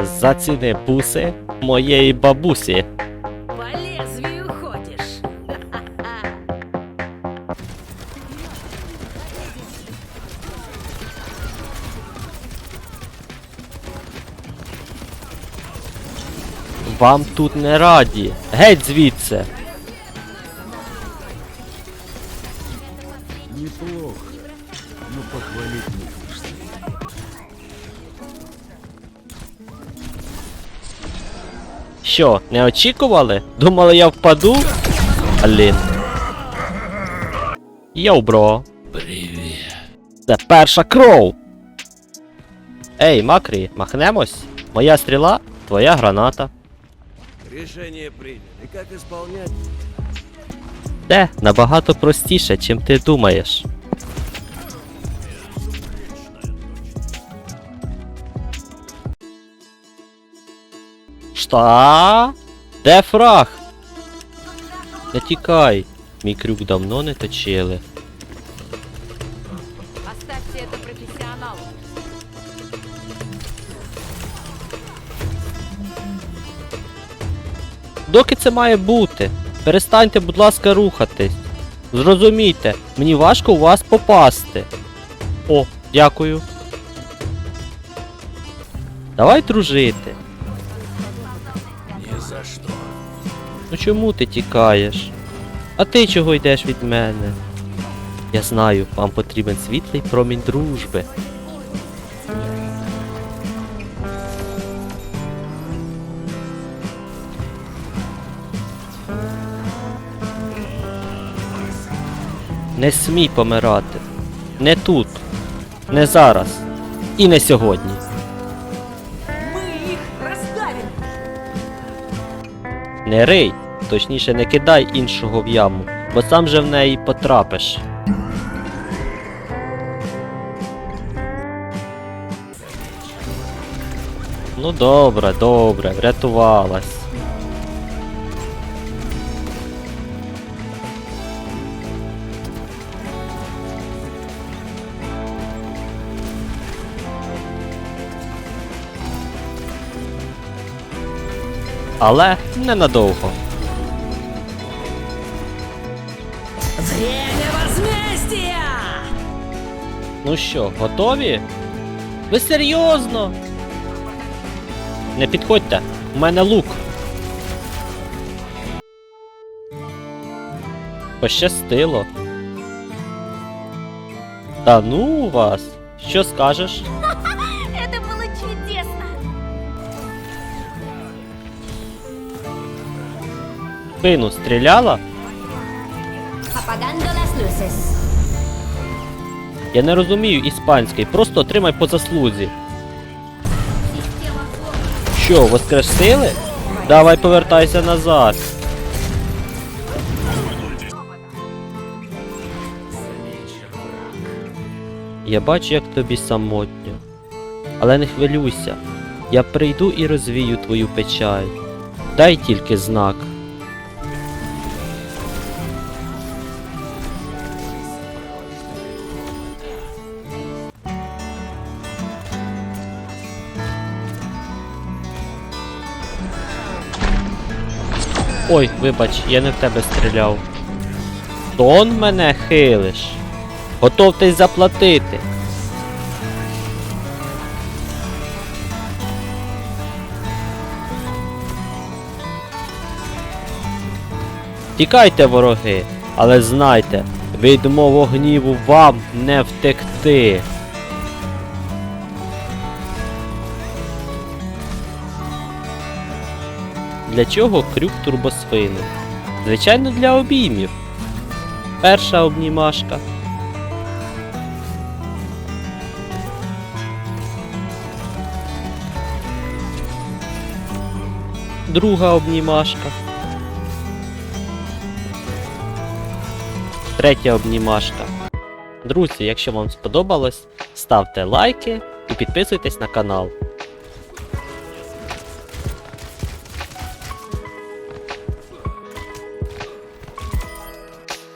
Заціни буси моєї бабусі. По. Вам тут не раді. Геть звідси. Що, не очікували? Думали я впаду? Блін. Йоу, бро. Привет. Це перша кров. Ей, Макрі, махнемось? Моя стріла, твоя граната. Решение приняли. Как исполнять? Де набагато простіше, чим ти думаєш. Шта? Де фраг? Не тікай. Мій крюк давно не точили. Оставьте это профессионалу. Доки це має бути? Перестаньте, будь ласка, рухатись. Зрозумійте, мені важко у вас попасти. О, дякую. Давай дружити. За что. Ну чому ти тікаєш? А ти чого йдеш від мене? Я знаю, вам потрібен світлий промінь дружби. Не смій помирати. Не тут. Не зараз. І не сьогодні. Не рий, точніше не кидай іншого в яму, бо сам же в неї потрапиш. Ну добре, добре, врятувалась. Але ненадовго. Ну що, готові? Ви серйозно? Не підходьте, у мене лук. Пощастило. Та ну вас. Що скажеш? Спину стріляла? Я не розумію іспанський, просто отримай по заслузі. Що, воскресили? Давай повертайся назад. Я бачу, як тобі самотньо. Але не хвилюйся. Я прийду і розвію твою печаль. Дай тільки знак. Ой, вибач, я не в тебе стріляв. Тон мене хилиш. Готовтесь заплатити. Тікайте, вороги, але знайте, від мого гніву вам не втекти. Для чого крюк турбосфини? Звичайно, для обіймів. Перша обнімашка. Друга обнімашка. Третя обнімашка. Друзі, якщо вам сподобалось, ставте лайки і підписуйтесь на канал.